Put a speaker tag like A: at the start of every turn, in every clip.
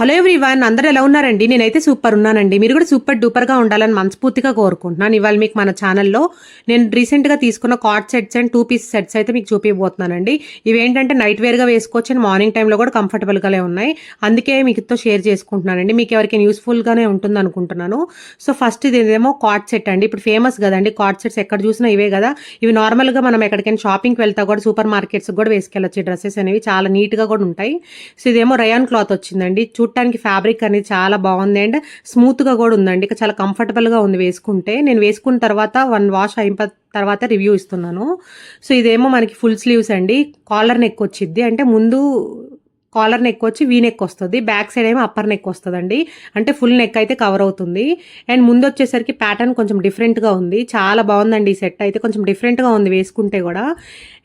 A: Hello everyone అందరూ ఎలా ఉన్నారండి? నేనైతే సూపర్ ఉన్నానండి. మీరు కూడా సూపర్ డూపర్గా ఉండాలని మనస్ఫూర్తిగా కోరుకుంటున్నాను. ఇవాళ మీకు మన ఛానల్లో నేను రీసెంట్గా తీసుకున్న cord sets and two piece sets అయితే మీకు చూపించబోతున్నానండి ఇవి ఏంటంటే నైట్ వేర్గా వేసుకోవచ్చు అండ్ మార్నింగ్ టైంలో కూడా కంఫర్టబుల్గానే ఉన్నాయి. అందుకే మీకుతో షేర్ చేసుకుంటున్నానండి. మీకు ఎవరికైనా యూస్ఫుల్గానే ఉంటుంది అనుకుంటున్నాను. సో ఫస్ట్ ఇది ఏదేమో కాట్ సెట్ అండి. ఇప్పుడు ఫేమస్ కదండి. కాట్ సెట్స్ ఎక్కడ చూసినా ఇవే కదా. ఇవి నార్మల్గా మనం ఎక్కడికైనా షాపింగ్కి వెళ్తా కూడా సూపర్ మార్కెట్స్ కూడా వేసుకెళ్ళొచ్చు. డ్రెస్సెస్ అనేవి చాలా నీట్గా కూడా ఉంటాయి. సో ఇదేమో రయాన్ క్లాత్ వచ్చిందండి. చూ చూడటానికి ఫ్యాబ్రిక్ అనేది చాలా బాగుంది. అండ్ స్మూత్గా కూడా ఉందండి. ఇక చాలా కంఫర్టబుల్గా ఉంది వేసుకుంటే. నేను వేసుకున్న తర్వాత వన్ వాష్ అయిన తర్వాత రివ్యూ ఇస్తున్నాను. సో ఇదేమో మనకి ఫుల్ స్లీవ్స్ అండి. కాలర్ నెక్ వచ్చింది అంటే ముందు కాలర్ నెక్ వచ్చి వీ నెక్ వస్తుంది. బ్యాక్ సైడ్ ఏమో అప్పర్ నెక్ వస్తుందండి. అంటే ఫుల్ నెక్ అయితే కవర్ అవుతుంది. అండ్ ముందు వచ్చేసరికి ప్యాటర్న్ కొంచెం డిఫరెంట్గా ఉంది. చాలా బాగుందండి ఈ సెట్ అయితే. కొంచెం డిఫరెంట్గా ఉంది వేసుకుంటే కూడా.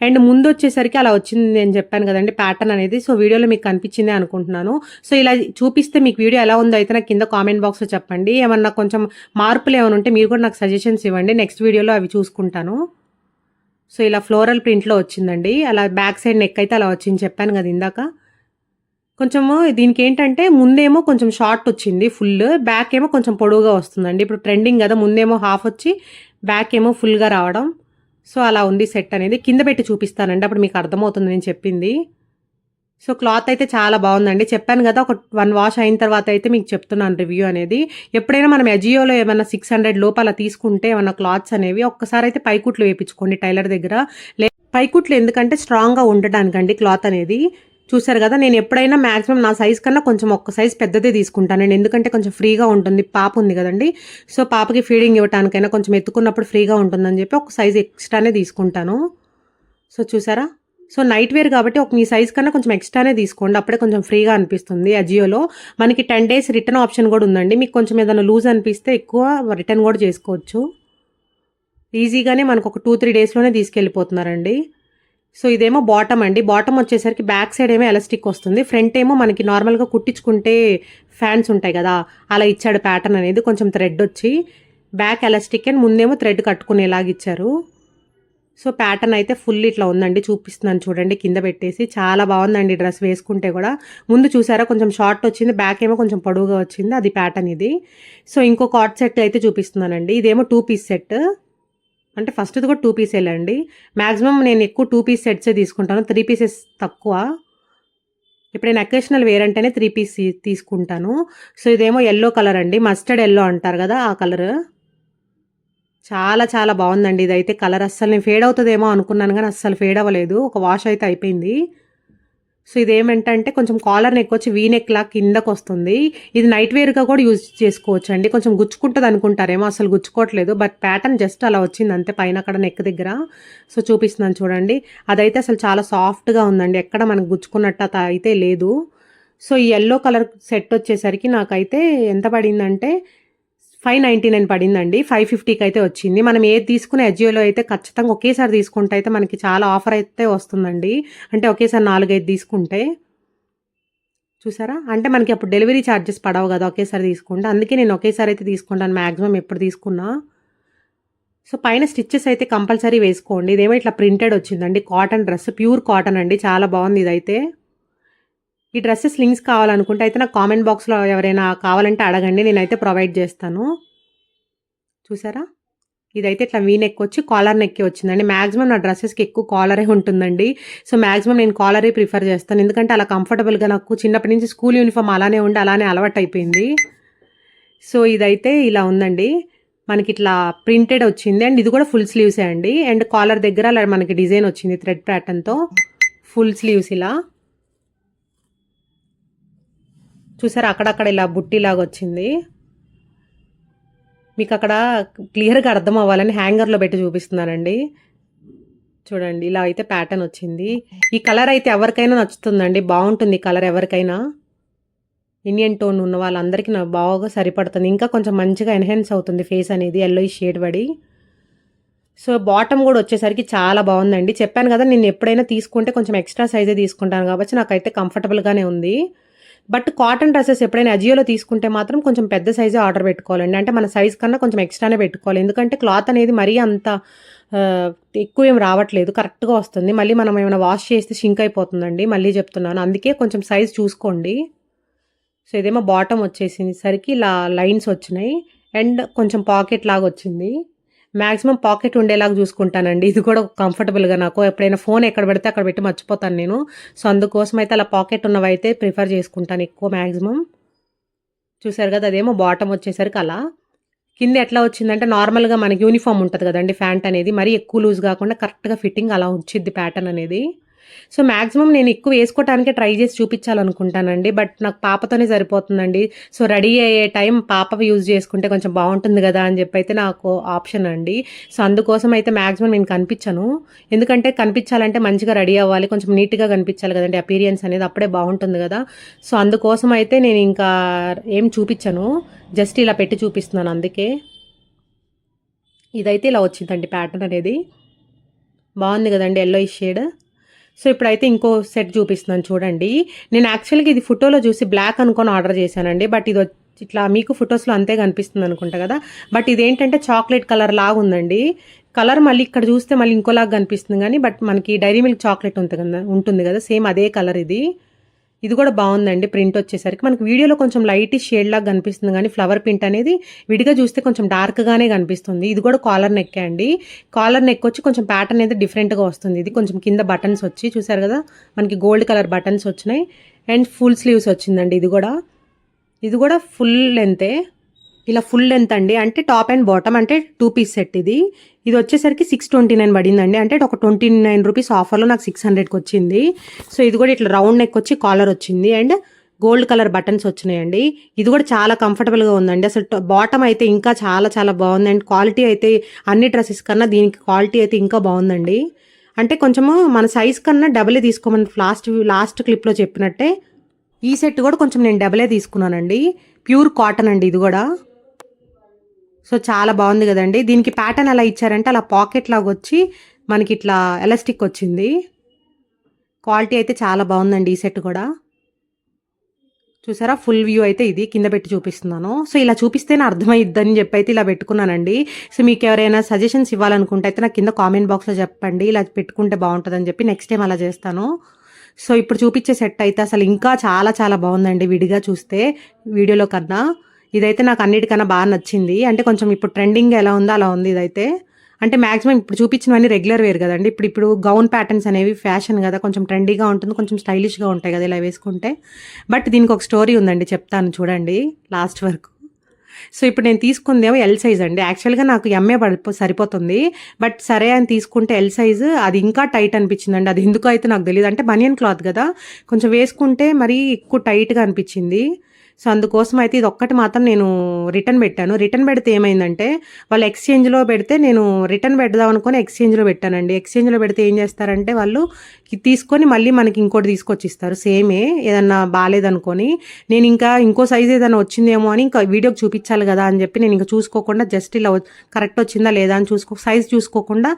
A: అండ్ ముందు వచ్చేసరికి అలా వచ్చింది నేను చెప్పాను కదండి ప్యాటర్న్ అనేది. సో వీడియోలో మీకు కనిపించింది అనుకుంటున్నాను. సో ఇలా చూపిస్తే మీకు వీడియో ఎలా ఉందో అయితే నాకు కింద కామెంట్ బాక్స్లో చెప్పండి. ఏమన్నా కొంచెం మార్పులు ఏమైనా ఉంటే మీరు కూడా నాకు సజెషన్స్ ఇవ్వండి. నెక్స్ట్ వీడియోలో అవి చూసుకుంటాను. సో ఇలా ఫ్లోరల్ ప్రింట్లో వచ్చిందండి. అలా బ్యాక్ సైడ్ నెక్ అయితే అలా వచ్చింది చెప్పాను కదా ఇందాక. కొంచెము దీనికి ఏంటంటే ముందేమో కొంచెం షార్ట్ వచ్చింది ఫుల్ బ్యాక్ ఏమో కొంచెం పొడవుగా వస్తుందండి. ఇప్పుడు ట్రెండింగ్ కదా ముందేమో హాఫ్ వచ్చి బ్యాక్ ఏమో ఫుల్గా రావడం. సో అలా ఉంది సెట్ అనేది. కింద పెట్టి చూపిస్తానండి అప్పుడు మీకు అర్థమవుతుంది నేను చెప్పింది. సో క్లాత్ అయితే చాలా బాగుందండి. చెప్పాను కదా ఒక వన్ వాష్ అయిన తర్వాత అయితే మీకు చెప్తున్నాను రివ్యూ అనేది. ఎప్పుడైనా మనం ఎజియోలో ఏమైనా సిక్స్ హండ్రెడ్ లోపల తీసుకుంటే ఏమైనా క్లాత్స్ అనేవి ఒక్కసారి అయితే పైకుట్లు వేయించుకోండి టైలర్ దగ్గర. లే పైకుట్లు ఎందుకంటే స్ట్రాంగ్గా ఉండడానికండి క్లాత్ అనేది. చూసారు కదా నేను ఎప్పుడైనా మ్యాక్సిమం నా సైజ్ కన్నా కొంచెం ఒక్క సైజ్ పెద్దదే తీసుకుంటానండి ఎందుకంటే కొంచెం ఫ్రీగా ఉంటుంది పాప ఉంది కదండి. సో పాపకి ఫీడింగ్ ఇవ్వడానికైనా కొంచెం ఎత్తుకున్నప్పుడు ఫ్రీగా ఉంటుందని చెప్పి ఒక సైజ్ ఎక్స్ట్రానే తీసుకుంటాను. సో చూసారా? సో నైట్ వేర్ కాబట్టి ఒక మీ సైజ్ కన్నా కొంచెం ఎక్స్ట్రానే తీసుకోండి. అప్పుడే కొంచెం ఫ్రీగా అనిపిస్తుంది అజియోలో మనకి టెన్ డేస్ రిటర్న్ ఆప్షన్ కూడా ఉందండి. మీకు కొంచెం ఏదైనా లూజ్ అనిపిస్తే ఎక్కువ రిటర్న్ కూడా చేసుకోవచ్చు. ఈజీగానే మనకు ఒక టూ త్రీ డేస్లోనే తీసుకెళ్ళిపోతున్నారండి. సో ఇదేమో బాటమ్ అండి. బాటమ్ వచ్చేసరికి బ్యాక్ సైడ్ ఏమో ఎలాస్టిక్ వస్తుంది. ఫ్రంట్ ఏమో మనకి నార్మల్గా కుట్టించుకుంటే ఫ్యాన్స్ ఉంటాయి కదా. అలా ఇచ్చాడు ప్యాటర్న్ అనేది. కొంచెం థ్రెడ్ వచ్చి బ్యాక్ ఎలాస్టిక్ అండ్ ముందేమో థ్రెడ్ కట్టుకునేలాగా ఇచ్చారు. సో ప్యాటర్న్ అయితే ఫుల్ ఇట్లా ఉందండి. చూపిస్తున్నాను చూడండి. కింద పెట్టేసి చాలా బాగుందండి డ్రెస్ వేసుకుంటే కూడా. ముందు చూసారా? కొంచెం షార్ట్ వచ్చింది. బ్యాక్ ఏమో కొంచెం పొడవుగా వచ్చింది. అది ప్యాటర్న్ ఇది. సో ఇంకో కాట్ సెట్ అయితే చూపిస్తున్నానండి. ఇదేమో టూ పీస్ సెట్ అంటే ఫస్ట్ది కూడా టూ పీస్ వెళ్ళండి మ్యాక్సిమం నేను ఎక్కువ టూ పీస్ సెట్సే తీసుకుంటాను. త్రీ పీసెస్ తక్కువ. ఎప్పుడైనా అకేషనల్ వేర్ అంటేనే త్రీ పీస్ తీసుకుంటాను. సో ఇదేమో ఎల్లో కలర్ అండి. మస్టర్డ్ ఎల్లో అంటారు కదా ఆ కలర్ చాలా చాలా బాగుందండి ఇదైతే. కలర్ అస్సలు నేను ఫేడ్ అవుతుందేమో అనుకున్నాను కానీ అస్సలు ఫేడ్ అవ్వలేదు. ఒక వాష్ అయితే అయిపోయింది. సో ఇదేమంటే కొంచెం కాలర్ నెక్ వచ్చి వీ నెక్ లా కిందకు వస్తుంది ఇది నైట్ వేర్గా కూడా యూజ్ చేసుకోవచ్చు అండి కొంచెం గుచ్చుకుంటుంది అనుకుంటారేమో అసలు గుచ్చుకోవట్లేదు. బట్ ప్యాటర్న్ జస్ట్ అలా వచ్చింది అంతే పైన అక్కడ నెక్ దగ్గర. సో చూపిస్తున్నాను చూడండి. అదైతే అసలు చాలా సాఫ్ట్గా ఉందండి. ఎక్కడ మనకు గుచ్చుకున్నట్టు అయితే లేదు. సో ఈ ఎల్లో కలర్ సెట్ వచ్చేసరికి నాకైతే ఎంత పడిందంటే ఫైవ్ నైంటీ నైన్ పడిందండి. ఫైవ్ ఫిఫ్టీకి అయితే వచ్చింది. మనం ఏది తీసుకునే అజియోలో అయితే ఖచ్చితంగా ఒకేసారి తీసుకుంటే అయితే మనకి చాలా ఆఫర్ అయితే వస్తుందండి. అంటే ఒకేసారి నాలుగైదు తీసుకుంటే. చూసారా? అంటే మనకి అప్పుడు డెలివరీ ఛార్జెస్ పడవు కదా ఒకేసారి తీసుకుంటే. అందుకే నేను ఒకేసారి అయితే తీసుకుంటాను. మ్యాక్సిమం ఎప్పుడు తీసుకున్నా. సో పైన స్టిచ్చెస్ అయితే కంపల్సరీ వేసుకోండి. ఇదేమో ఇట్లా ప్రింటెడ్ వచ్చిందండి. Cotton dress. ప్యూర్ కాటన్ అండి. చాలా బాగుంది ఇదైతే. ఈ డ్రెస్సెస్ లింక్స్ కావాలనుకుంటే అయితే నాకు కామెంట్ బాక్స్లో ఎవరైనా కావాలంటే అడగండి నేనైతే ప్రొవైడ్ చేస్తాను. చూసారా? ఇదైతే ఇట్లా వీ నెక్ వచ్చి కాలర్ నెక్కి వచ్చిందండి. మ్యాక్సిమం నా డ్రెస్సెస్కి ఎక్కువ కాలరే ఉంటుందండి. సో మ్యాక్సిమం నేను కాలరే ప్రిఫర్ చేస్తాను. ఎందుకంటే అలా కంఫర్టబుల్గా నాకు చిన్నప్పటి నుంచి స్కూల్ యూనిఫామ్ అలానే ఉండి అలానే అలవాటు అయిపోయింది. సో ఇదైతే ఇలా ఉందండి. మనకి ఇట్లా ప్రింటెడ్ వచ్చింది. అండ్ ఇది కూడా ఫుల్ స్లీవ్సే అండి. అండ్ కాలర్ దగ్గర అలా మనకి డిజైన్ వచ్చింది. థ్రెడ్ ప్యాటర్న్తో ఫుల్ స్లీవ్స్ ఇలా. చూసారు? అక్కడక్కడ ఇలా బుట్టిలాగా వచ్చింది మీకు అక్కడ క్లియర్గా అర్థం అవ్వాలని హ్యాంగర్లో పెట్టి చూపిస్తున్నానండి. చూడండి ఇలా అయితే ప్యాటర్న్ వచ్చింది. ఈ కలర్ అయితే ఎవరికైనా నచ్చుతుందండి. బాగుంటుంది ఈ కలర్ ఎవరికైనా. ఇండియన్ టోన్ ఉన్న వాళ్ళందరికీ నాకు బాగా సరిపడుతుంది. ఇంకా కొంచెం మంచిగా ఎన్హాన్స్ అవుతుంది ఫేస్ అనేది ఎల్లో షేడ్ పడి. సో బాటమ్ కూడా వచ్చేసరికి చాలా బాగుందండి. చెప్పాను కదా నేను ఎప్పుడైనా తీసుకుంటే కొంచెం ఎక్స్ట్రా సైజే తీసుకుంటాను కాబట్టి నాకైతే కంఫర్టబుల్గానే ఉంది. బట్ కాటన్ డ్రెస్సెస్ ఎప్పుడైనా అజియోలో తీసుకుంటే మాత్రం కొంచెం పెద్ద సైజే ఆర్డర్ పెట్టుకోవాలండి. అంటే మన సైజ్ కన్నా కొంచెం ఎక్స్ట్రానే పెట్టుకోవాలి. ఎందుకంటే క్లాత్ అనేది మరీ అంత ఎక్కువ ఏం రావట్లేదు. కరెక్ట్గా వస్తుంది. మళ్ళీ మనం ఏమైనా వాష్ చేస్తే షింక్ అయిపోతుందండి. మళ్ళీ చెప్తున్నాను. అందుకే కొంచెం సైజ్ చూసుకోండి. సో ఇదేమో బాటమ్ వచ్చేసింది. సరికి ఇలా లైన్స్ వచ్చినాయి. అండ్ కొంచెం పాకెట్ లాగా వచ్చింది. మ్యాక్సిమం పాకెట్ ఉండేలాగా చూసుకుంటానండి. ఇది కూడా కంఫర్టబుల్గా నాకు. ఎప్పుడైనా ఫోన్ ఎక్కడ పెడితే అక్కడ పెట్టి మర్చిపోతాను నేను. సో అందుకోసం అయితే అలా పాకెట్ ఉన్నవైతే ప్రిఫర్ చేసుకుంటాను ఎక్కువ మ్యాక్సిమం చూసారు కదా అదేమో బాటమ్ వచ్చేసరికి అలా. కింద ఎట్లా వచ్చిందంటే నార్మల్గా మనకి యూనిఫామ్ ఉంటుంది కదండి ప్యాంట్ అనేది. మరీ ఎక్కువ లూజ్ కాకుండా కరెక్ట్గా ఫిట్టింగ్ అలా వచ్చింది ప్యాటర్న్ అనేది. సో మ్యాక్సిమం నేను ఎక్కువ వేసుకోవటానికే ట్రై చేసి చూపించాలనుకుంటానండి బట్ నాకు పాపతోనే సరిపోతుందండి. సో రెడీ అయ్యే టైం పాప యూజ్ చేసుకుంటే కొంచెం బాగుంటుంది కదా అని చెప్పి అయితే నాకు ఆప్షన్ అండి. సో అందుకోసం అయితే మ్యాక్సిమం నేను కనిపించను. ఎందుకంటే కనిపించాలంటే మంచిగా రెడీ అవ్వాలి కొంచెం నీట్గా కనిపించాలి కదండి అపీరియన్స్ అనేది అప్పుడే బాగుంటుంది కదా. సో అందుకోసం అయితే నేను ఇంకా ఏం చూపించను జస్ట్ ఇలా పెట్టి చూపిస్తున్నాను అందుకే. ఇదైతే ఇలా వచ్చిందండి ప్యాటర్న్ అనేది. బాగుంది కదండి ఎల్లో షేడ్ సో ఇప్పుడైతే ఇంకో సెట్ చూపిస్తున్నాను చూడండి. నేను యాక్చువల్గా ఇది ఫోటోలో చూసి బ్లాక్ అనుకొని ఆర్డర్ చేశానండి. బట్ ఇది వచ్చి ఇట్లా మీకు ఫొటోస్లో అంతే కనిపిస్తుంది అనుకుంటా కదా. బట్ ఇదేంటంటే చాక్లెట్ కలర్ లాగా ఉందండి. కలర్ మళ్ళీ ఇక్కడ చూస్తే మళ్ళీ ఇంకోలాగా కనిపిస్తుంది కానీ బట్ మనకి డైరీ మిల్క్ చాక్లెట్ ఉంటుంది కదా ఉంటుంది కదా సేమ్ అదే కలర్ ఇది. ఇది కూడా బాగుందండి ప్రింట్ వచ్చేసరికి. మనకి వీడియోలో కొంచెం లైట్ షేడ్ లాగా కనిపిస్తుంది కానీ ఫ్లవర్ ప్రింట్ అనేది విడిగా చూస్తే కొంచెం డార్క్గానే కనిపిస్తుంది. ఇది కూడా కాలర్ నెక్ అండి. కాలర్ నెక్ వచ్చి కొంచెం ప్యాటర్న్ అయితే డిఫరెంట్గా వస్తుంది. ఇది కొంచెం కింద బటన్స్ వచ్చి చూసారు కదా? మనకి గోల్డ్ కలర్ బటన్స్ వచ్చినాయి. అండ్ ఫుల్ స్లీవ్స్ వచ్చిందండి ఇది కూడా. ఇది కూడా ఫుల్ లెంతే ఇలా ఫుల్ లెంత్ అండి. అంటే టాప్ అండ్ బాటమ్ అంటే టూ పీస్ సెట్ ఇది. ఇది వచ్చేసరికి సిక్స్ ట్వంటీ నైన్ పడిందండి. అంటే ఒక ట్వంటీ నైన్ రూపీస్ ఆఫర్లో నాకు సిక్స్ హండ్రెడ్కి వచ్చింది. సో ఇది కూడా ఇట్లా రౌండ్ నెక్ వచ్చి కాలర్ వచ్చింది. అండ్ గోల్డ్ కలర్ బటన్స్ వచ్చినాయండి. ఇది కూడా చాలా కంఫర్టబుల్గా ఉందండి. అసలు బాటమ్ అయితే ఇంకా చాలా చాలా బాగుంది. అండ్ క్వాలిటీ అయితే అన్ని డ్రెస్సెస్ కన్నా దీనికి క్వాలిటీ అయితే ఇంకా బాగుందండి. అంటే కొంచెము మన సైజ్ కన్నా డబలే తీసుకోమని లాస్ట్ లాస్ట్ క్లిప్లో చెప్పినట్టే ఈ సెట్ కూడా కొంచెం నేను డబలే తీసుకున్నానండి. ప్యూర్ కాటన్ అండి ఇది కూడా. సో చాలా బాగుంది కదండి. దీనికి ప్యాటర్న్ ఎలా ఇచ్చారంటే అలా పాకెట్ లాగా వచ్చి మనకి ఇట్లా ఎలాస్టిక్ వచ్చింది. క్వాలిటీ అయితే చాలా బాగుందండి ఈ సెట్ కూడా. చూసారా? ఫుల్ వ్యూ అయితే ఇది కింద పెట్టి చూపిస్తున్నాను. సో ఇలా చూపిస్తేనే అర్థమైద్దని చెప్పి అయితే ఇలా పెట్టుకున్నానండి. సో మీకు ఎవరైనా సజెషన్స్ ఇవ్వాలనుకుంటే అయితే నాకు కింద కామెంట్ బాక్స్లో చెప్పండి. ఇలా పెట్టుకుంటే బాగుంటుందని చెప్పి నెక్స్ట్ టైం అలా చేస్తాను. సో ఇప్పుడు చూపించే సెట్ అయితే అసలు ఇంకా చాలా చాలా బాగుందండి విడిగా చూస్తే. వీడియోలో కన్నా. ఇదైతే నాకు అన్నిటికన్నా బాగా నచ్చింది. అంటే కొంచెం ఇప్పుడు ట్రెండింగ్ ఎలా ఉందో అలా ఉంది ఇదైతే. అంటే మాక్సిమం ఇప్పుడు చూపించినవన్నీ రెగ్యులర్ వేర్ కదండి. ఇప్పుడు ఇప్పుడు గౌన్ ప్యాటర్న్స్ అనేవి ఫ్యాషన్ కదా కొంచెం ట్రెండీగా ఉంటుంది కొంచెం స్టైలిష్గా ఉంటాయి కదా ఇలా వేసుకుంటే. బట్ దీనికి ఒక స్టోరీ ఉందండి చెప్తాను చూడండి లాస్ట్ వరకు. సో ఇప్పుడు నేను తీసుకుందేమో ఎల్ సైజ్ అండి. యాక్చువల్గా నాకు ఎంఏ పడిపో సరిపోతుంది. బట్ సరే అని తీసుకుంటే ఎల్ సైజ్ అది ఇంకా టైట్ అనిపించిందండి. అది ఎందుకు అయితే నాకు తెలియదు అంటే బనియన్ క్లాత్ కదా. కొంచెం వేసుకుంటే మరీ ఎక్కువ టైట్గా అనిపించింది. సో అందుకోసం అయితే ఇది ఒక్కటి మాత్రం నేను రిటర్న్ పెట్టాను. రిటర్న్ పెడితే ఏమైందంటే వాళ్ళు ఎక్స్చేంజ్లో పెడితే నేను రిటర్న్ పెడదాం అనుకుని ఎక్స్చేంజ్లో పెట్టానండి. ఎక్స్చేంజ్లో పెడితే ఏం చేస్తారంటే వాళ్ళు తీసుకొని మళ్ళీ మనకి ఇంకోటి తీసుకొచ్చి ఇస్తారు సేమే ఏదన్నా బాగాలేదనుకొని నేను ఇంకా ఇంకో సైజ్ ఏదైనా వచ్చిందేమో అని ఇంకా వీడియోకి చూపించాలి కదా అని చెప్పి నేను ఇంకా చూసుకోకుండా జస్ట్ ఇలా కరెక్ట్ వచ్చిందా లేదా అని చూసుకో సైజ్ చూసుకోకుండా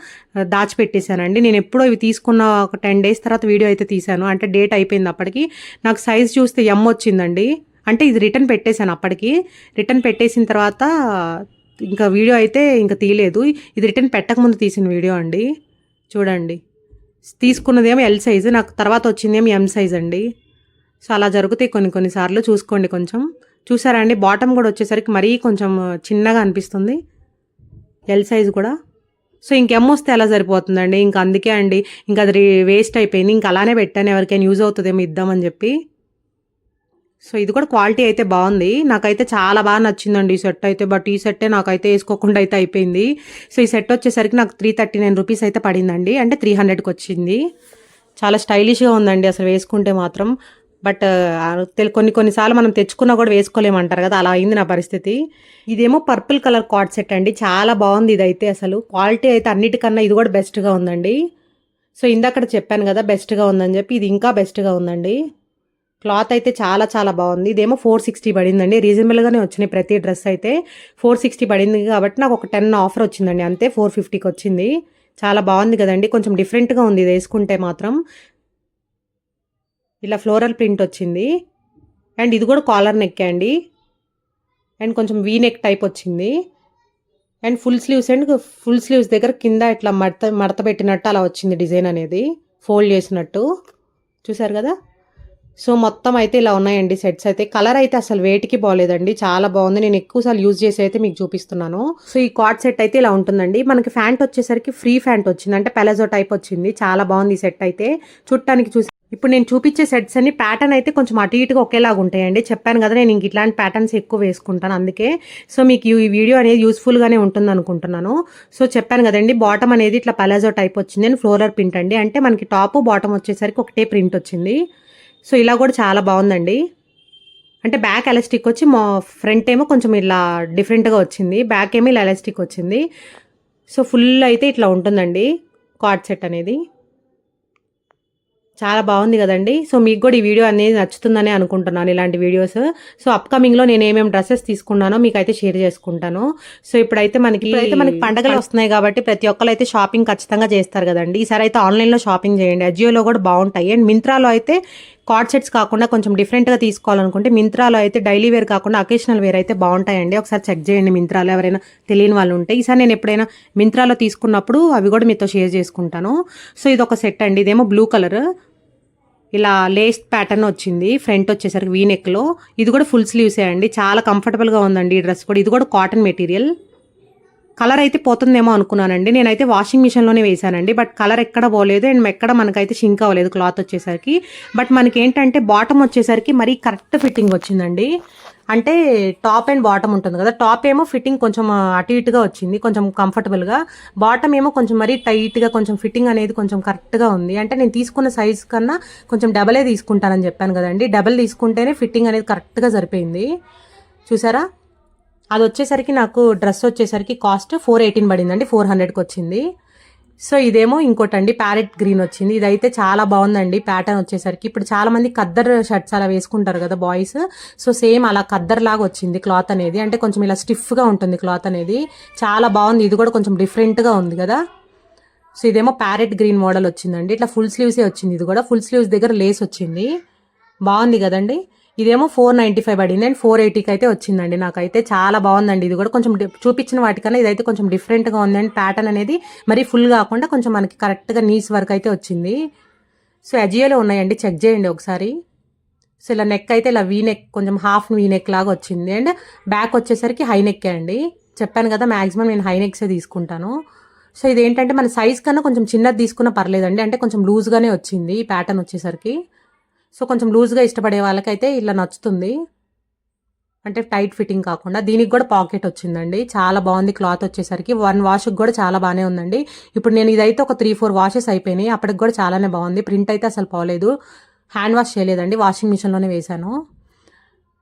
A: దాచిపెట్టేశానండి. నేను ఎప్పుడో ఇవి తీసుకున్న ఒక టెన్ డేస్ తర్వాత వీడియో అయితే తీశాను. అంటే డేట్ అయిపోయింది అప్పటికి. నాకు సైజ్ చూస్తే ఎమ్ వచ్చిందండి? అంటే ఇది రిటర్న్ పెట్టేశాను అప్పటికి. రిటర్న్ పెట్టేసిన తర్వాత ఇంకా వీడియో అయితే ఇంకా తీయలేదు. ఇది రిటర్న్ పెట్టకముందు తీసిన వీడియో అండి. చూడండి. తీసుకున్నదేమో ఎల్ సైజు నాకు తర్వాత వచ్చిందేమో ఎం సైజ్ అండి. సో అలా జరుగుతాయి కొన్ని కొన్నిసార్లు చూసుకోండి కొంచెం. చూసారా అండి? బాటమ్ కూడా వచ్చేసరికి మరీ కొంచెం చిన్నగా అనిపిస్తుంది. ఎల్ సైజ్ కూడా. సో ఇంకెమ్ వస్తే ఎలా సరిపోతుందండి? ఇంకా అందుకే అండి. ఇంకా అది వేస్ట్ అయిపోయింది. ఇంకా అలానే పెట్టాను. ఎవరికైనా యూజ్ అవుతుందేమో ఇద్దామని చెప్పి. సో ఇది కూడా క్వాలిటీ అయితే బాగుంది. నాకైతే చాలా బాగా నచ్చిందండి ఈ సెట్ అయితే. బట్ ఈ సెట్టే నాకైతే వేసుకోకుండా అయితే అయిపోయింది. సో ఈ సెట్ వచ్చేసరికి నాకు త్రీ థర్టీ నైన్ రూపీస్ అయితే పడిందండి. అంటే త్రీ హండ్రెడ్కి వచ్చింది. చాలా స్టైలిష్గా ఉందండి అసలు వేసుకుంటే మాత్రం. బట్ కొన్ని కొన్నిసార్లు మనం తెచ్చుకున్నా కూడా వేసుకోలేమంటారు కదా. అలా అయింది నా పరిస్థితి. ఇదేమో పర్పుల్ కలర్ కార్డ్ సెట్ అండి. చాలా బాగుంది ఇదైతే అసలు. క్వాలిటీ అయితే అన్నిటికన్నా ఇది కూడా బెస్ట్గా ఉందండి. సో ఇందాక చెప్పాను కదా బెస్ట్గా ఉందని చెప్పి ఇది ఇంకా బెస్ట్గా ఉందండి. క్లాత్ అయితే చాలా చాలా బాగుంది. ఇదేమో ఫోర్ సిక్స్టీ పడిందండి. రీజనబుల్గానే వచ్చినాయి ప్రతి డ్రెస్ అయితే. ఫోర్ సిక్స్టీ పడింది కాబట్టి నాకు ఒక టెన్ ఆఫర్ వచ్చిందండి. అంతే ఫోర్ ఫిఫ్టీకి వచ్చింది. చాలా బాగుంది కదండి. కొంచెం డిఫరెంట్గా ఉంది. ఇది వేసుకుంటే మాత్రం. ఇలా ఫ్లోరల్ ప్రింట్ వచ్చింది. అండ్ ఇది కూడా కాలర్ నెక్ అండి. అండ్ కొంచెం వీ నెక్ టైప్ వచ్చింది. And full sleeves and full sleeves దగ్గర కింద ఇట్లా మడత మడత పెట్టినట్టు అలా వచ్చింది డిజైన్ అనేది. ఫోల్డ్ చేసినట్టు. చూసారు కదా? సో మొత్తం అయితే ఇలా ఉన్నాయండి సెట్స్ అయితే. కలర్ అయితే అసలు వేటికి బాగలేదండి చాలా బాగుంది. నేను ఎక్కువసార్లు యూజ్ చేసి అయితే మీకు చూపిస్తున్నాను. సో ఈ కార్డ్ సెట్ అయితే ఇలా ఉంటుందండి. మనకి ఫ్యాంట్ వచ్చేసరికి ఫ్రీ ఫ్యాంట్ వచ్చింది. అంటే పెలజో టైప్ వచ్చింది. చాలా బాగుంది ఈ సెట్ అయితే. చుట్టానికి చూసి ఇప్పుడు నేను చూపించే సెట్స్ అన్ని ప్యాటర్న్ అయితే కొంచెం అటు ఇటుగా ఒకేలాగా ఉంటాయండి. చెప్పాను కదా నేను ఇంక ఇట్లాంటి ప్యాటర్న్స్ ఎక్కువ వేసుకుంటాను అందుకే. సో మీకు ఈ వీడియో అనేది యూస్ఫుల్గానే ఉంటుంది అనుకుంటున్నాను. సో చెప్పాను కదండి బాటమ్ అనేది ఇట్లా పలాజో టైప్ వచ్చింది అండ్ ఫ్లోరర్ ప్రింట్ అండి. అంటే మనకి టాప్ బాటమ్ వచ్చేసరికి ఒకటే ప్రింట్ వచ్చింది. సో ఇలా కూడా చాలా బాగుందండి. అంటే బ్యాక్ ఎలాస్టిక్ వచ్చి మా ఫ్రంట్ ఏమో కొంచెం ఇలా డిఫరెంట్గా వచ్చింది. బ్యాక్ ఏమో ఇలా ఎలాస్టిక్ వచ్చింది. సో ఫుల్ అయితే ఇట్లా ఉంటుందండి. కార్డ్ సెట్ అనేది. చాలా బాగుంది కదండి. సో మీకు కూడా ఈ వీడియో అనేది నచ్చుతుందని అనుకుంటున్నాను ఇలాంటి వీడియోస్. సో అప్కమింగ్లో నేను ఏమేమి డ్రెస్సెస్ తీసుకున్నానో మీకు అయితే షేర్ చేసుకుంటాను. సో ఇప్పుడైతే మనకి ఇప్పుడైతే మనకి పండగలు వస్తున్నాయి కాబట్టి ప్రతి ఒక్కరు అయితే షాపింగ్ ఖచ్చితంగా చేస్తారు కదండి. ఈసారి అయితే ఆన్లైన్లో షాపింగ్ చేయండి. అజియోలో కూడా బాగుంటాయి. అండ్ మింత్రాలో అయితే కార్డ్ సెట్స్ కాకుండా కొంచెం డిఫరెంట్గా తీసుకోవాలనుకుంటే మింత్రాలో అయితే డైలీ వేర్ కాకుండా అకేషనల్ వేర్ అయితే బాగుంటాయండి. ఒకసారి చెక్ చేయండి మింత్రాలో ఎవరైనా తెలియని వాళ్ళు ఉంటే. ఈసారి నేను ఎప్పుడైనా మింత్రాలో తీసుకున్నప్పుడు అవి కూడా మీతో షేర్ చేసుకుంటాను. సో ఇది ఒక సెట్ అండి. ఇదేమో బ్లూ కలర్ ఇలా లేస్ ప్యాటర్న్ వచ్చింది. ఫ్రంట్ వచ్చేసరికి వీ నెక్లో ఇది కూడా ఫుల్ స్లీవ్సే అండి. చాలా కంఫర్టబుల్గా ఉందండి ఈ డ్రెస్ కూడా. ఇది కూడా కాటన్ మెటీరియల్ కలర్ అయితే పోతుందేమో అనుకున్నానండి. నేనైతే వాషింగ్ మిషన్లోనే వేసానండి బట్ కలర్ ఎక్కడ పోలేదు. అండ్ ఎక్కడ మనకైతే షింక్ అవ్వలేదు క్లాత్ వచ్చేసరికి. బట్ మనకి ఏంటంటే బాటమ్ వచ్చేసరికి మరీ కరెక్ట్ ఫిట్టింగ్ వచ్చిందండి. అంటే టాప్ అండ్ బాటమ్ ఉంటుంది కదా. టాప్ ఏమో ఫిట్టింగ్ కొంచెం అటు ఇటుగా వచ్చింది కొంచెం కంఫర్టబుల్గా బాటమ్ ఏమో కొంచెం మరీ టైట్గా కొంచెం ఫిట్టింగ్ అనేది కొంచెం కరెక్ట్గా ఉంది. అంటే నేను తీసుకున్న సైజ్ కన్నా కొంచెం డబలే తీసుకుంటానని చెప్పాను కదండి. డబల్ తీసుకుంటేనే ఫిట్టింగ్ అనేది కరెక్ట్గా సరిపోయింది. చూసారా? అది వచ్చేసరికి నాకు డ్రెస్ వచ్చేసరికి కాస్ట్ ఫోర్ ఎయిటీన్ పడిందండి. ఫోర్ హండ్రెడ్కి వచ్చింది. సో ఇదేమో ఇంకోటండి ప్యారెట్ గ్రీన్ వచ్చింది. ఇదైతే చాలా బాగుందండి ప్యాటర్న్ వచ్చేసరికి. ఇప్పుడు చాలా మంది కద్దర్ షర్ట్స్ అలా వేసుకుంటారు కదా బాయ్స్. సో సేమ్ అలా కద్దర్ లాగా వచ్చింది క్లాత్ అనేది. అంటే కొంచెం ఇలా స్టిఫ్గా ఉంటుంది క్లాత్ అనేది. చాలా బాగుంది ఇది కూడా కొంచెం డిఫరెంట్గా ఉంది కదా. సో ఇదేమో ప్యారెట్ గ్రీన్ మోడల్ వచ్చిందండి. ఇట్లా ఫుల్ స్లీవ్సే వచ్చింది ఇది కూడా. ఫుల్ స్లీవ్స్ దగ్గర లేస్ వచ్చింది. బాగుంది కదండి. ఇదేమో ఫోర్ నైంటీ ఫైవ్ పడింది అండ్ ఫోర్ ఎయిటీకి అయితే వచ్చిందండి. నాకైతే చాలా బాగుందండి. ఇది కూడా కొంచెం చూపించిన వాటికన్నా ఇదైతే కొంచెం డిఫరెంట్గా ఉంది. అండ్ ప్యాటర్న్ అనేది మరీ ఫుల్ కాకుండా కొంచెం మనకి కరెక్ట్గా నీస్ వర్క్ అయితే వచ్చింది. సో అజియోలో ఉన్నాయండి. చెక్ చేయండి ఒకసారి. సో ఇలా నెక్ అయితే ఇలా వీ నెక్ కొంచెం హాఫ్ వీ నెక్ లాగా వచ్చింది. అండ్ బ్యాక్ వచ్చేసరికి హై నెక్ అండి. చెప్పాను కదా మ్యాక్సిమం నేను హై నెక్సే తీసుకుంటాను. సో ఇదేంటంటే మన సైజ్ కన్నా కొంచెం చిన్నది తీసుకున్నా పర్లేదండి. అంటే కొంచెం లూజ్గానే వచ్చింది ఈ ప్యాటర్న్ వచ్చేసరికి. సో కొంచెం లూజ్గా ఇష్టపడే వాళ్ళకైతే ఇలా నచ్చుతుంది. అంటే టైట్ ఫిట్టింగ్ కాకుండా దీనికి కూడా పాకెట్ వచ్చిందండి. చాలా బాగుంది క్లాత్ వచ్చేసరికి. వన్ వాష్కి కూడా చాలా బాగానే ఉందండి. ఇప్పుడు నేను ఇదైతే ఒక త్రీ ఫోర్ వాషెస్ అయిపోయినాయి. అప్పటికి కూడా చాలానే బాగుంది. ప్రింట్ అయితే అసలు పోలేదు. హ్యాండ్ వాష్ చేయలేదండి. వాషింగ్ మిషన్లోనే వేశాను.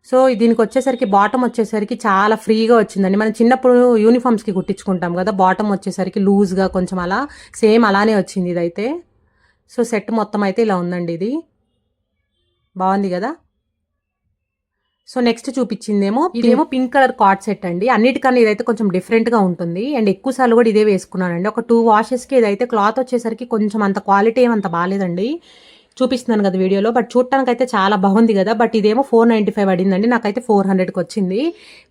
A: సో దీనికి వచ్చేసరికి బాటమ్ వచ్చేసరికి చాలా ఫ్రీగా వచ్చిందండి. మనం చిన్నప్పుడు యూనిఫామ్స్కి కుట్టించుకుంటాం కదా బాటమ్ వచ్చేసరికి లూజ్గా కొంచెం అలా సేమ్ అలానే వచ్చింది ఇదైతే. సో సెట్ మొత్తం అయితే ఇలా ఉందండి ఇది. బాగుంది కదా? సో నెక్స్ట్ చూపించిందేమో ఇదేమో పింక్ కలర్ కార్డ్ సెట్ అండి. అన్నిటికన్నా ఇదైతే కొంచెం డిఫరెంట్గా ఉంటుంది. అండ్ ఎక్కువ సార్లు కూడా ఇదే వేసుకున్నానండి. ఒక టూ వాషెస్కి ఇదైతే క్లాత్ వచ్చేసరికి కొంచెం అంత క్వాలిటీ ఏమంత బాగాలేదండి. చూపిస్తున్నాను కదా వీడియోలో బట్ చూడటానికి అయితే చాలా బాగుంది కదా. బట్ ఇదేమో ఫోర్ నైంటీ ఫైవ్ పడిందండి. నాకైతే ఫోర్ హండ్రెడ్కి వచ్చింది.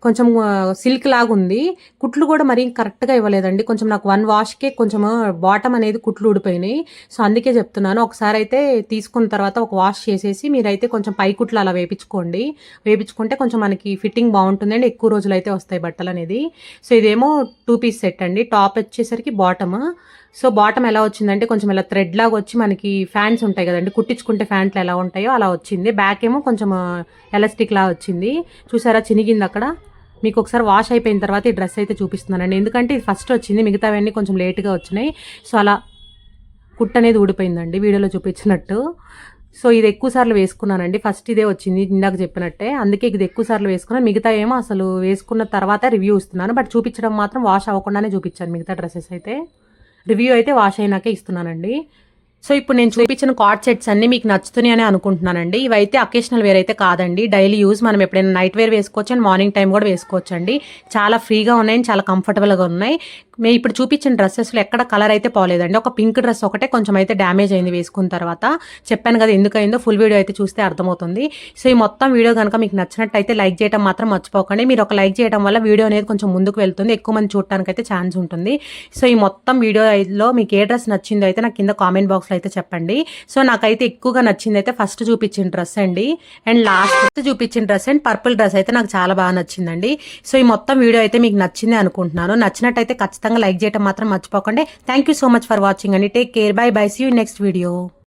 A: కొంచెం సిల్క్ లాగా ఉంది కుట్లు కూడా మరీ కరెక్ట్గా ఇవ్వలేదండి. కొంచెం నాకు వన్ వాష్కే కొంచెం బాటమ్ అనేది కుట్లు ఊడిపోయినాయి. సో అందుకే చెప్తున్నాను. ఒకసారి అయితే తీసుకున్న తర్వాత ఒక వాష్ చేసేసి మీరైతే కొంచెం పై కుట్లు అలా వేపించుకోండి వేపించుకుంటే కొంచెం మనకి ఫిట్టింగ్ బాగుంటుంది అండి ఎక్కువ రోజులు అయితే వస్తాయి బట్టలు అనేది సో ఇదేమో టూ పీస్ సెట్ అండి. టాప్ వచ్చేసరికి బాటమ్. సో బాటమ్ ఎలా వచ్చిందంటే కొంచెం ఇలా థ్రెడ్ లాగా వచ్చి మనకి ఫ్యాన్స్ ఉంటాయి కదండి కుట్టించుకుంటే ఫ్యాంట్లు ఎలా ఉంటాయో అలా వచ్చింది. బ్యాక్ ఏమో కొంచెం ఎలాస్టిక్ లా వచ్చింది. చూసారా చినిగింది అక్కడ? మీకు ఒకసారి వాష్ అయిపోయిన తర్వాత ఈ డ్రెస్ అయితే చూపిస్తున్నానండి. ఎందుకంటే ఇది ఫస్ట్ వచ్చింది మిగతావన్నీ కొంచెం లేట్గా వచ్చినాయి. సో అలా కుట్ అనేది ఊడిపోయిందండి వీడియోలో చూపించినట్టు. సో ఇది ఎక్కువ సార్లు వేసుకున్నానండి. ఫస్ట్ ఇదే వచ్చింది ఇందాక చెప్పినట్టే. అందుకే ఇది ఎక్కువ సార్లు వేసుకున్నాను మిగతా ఏమో అసలు వేసుకున్న తర్వాత రివ్యూ ఇస్తున్నాను. బట్ చూపించడం మాత్రం వాష్ అవ్వకుండానే చూపించాను మిగతా డ్రెస్సెస్ అయితే. రివ్యూ అయితే వాష్ అయినాకే ఇస్తున్నానండి. సో ఇప్పుడు నేను చూపించిన కార్డ్ సెట్స్ అన్ని మీకు నచ్చుతున్నాయని అనుకుంటున్నానండి. ఇవైతే అకేషనల్ వేర్ అయితే కాదండి. డైలీ యూజ్ మనం ఎప్పుడైనా నైట్ వేర్ వేసుకోవచ్చు అండ్ మార్నింగ్ టైం కూడా వేసుకోవచ్చు అండి చాలా ఫ్రీగా ఉన్నాయి చాలా కంఫర్టబుల్గా ఉన్నాయి. మేము ఇప్పుడు చూపించిన డ్రెస్సెస్లో ఎక్కడ కలర్ అయితే పోలేదండి. ఒక పింక్ డ్రెస్ ఒకటే కొంచెం అయితే డ్యామేజ్ అయింది వేసుకున్న తర్వాత. చెప్పాను కదా ఎందుకైందో ఫుల్ వీడియో అయితే చూస్తే అర్థమవుతుంది. సో ఈ మొత్తం వీడియో కనుక మీకు నచ్చినట్టయితే లైక్ చేయడం మాత్రం మర్చిపోకండి. మీరు ఒక లైక్ చేయడం వల్ల వీడియో అనేది కొంచెం ముందుకు వెళ్తుంది. ఎక్కువ మంది చూడటానికి అయితే ఛాన్స్ ఉంటుంది. సో ఈ మొత్తం వీడియోలో మీకు ఏ డ్రెస్ నచ్చిందో అయితే నాకు కింద కామెంట్ బాక్స్లో అయితే చెప్పండి. సో నాకైతే ఎక్కువగా నచ్చింది అయితే ఫస్ట్ చూపించిన డ్రెస్ అండి. అండ్ లాస్ట్ చూపించిన డ్రెస్ అండ్ పర్పుల్ డ్రెస్ అయితే నాకు చాలా బాగా నచ్చిందండి. సో ఈ మొత్తం వీడియో అయితే మీకు నచ్చింది అనుకుంటున్నాను. నచ్చినట్టయితే ఖచ్చితంగా ఖచ్చితంగా లైక్ చేయడం మాత్రం మర్చిపోకండి. Thank you so much for watching అండి. Take care bye bye see you next video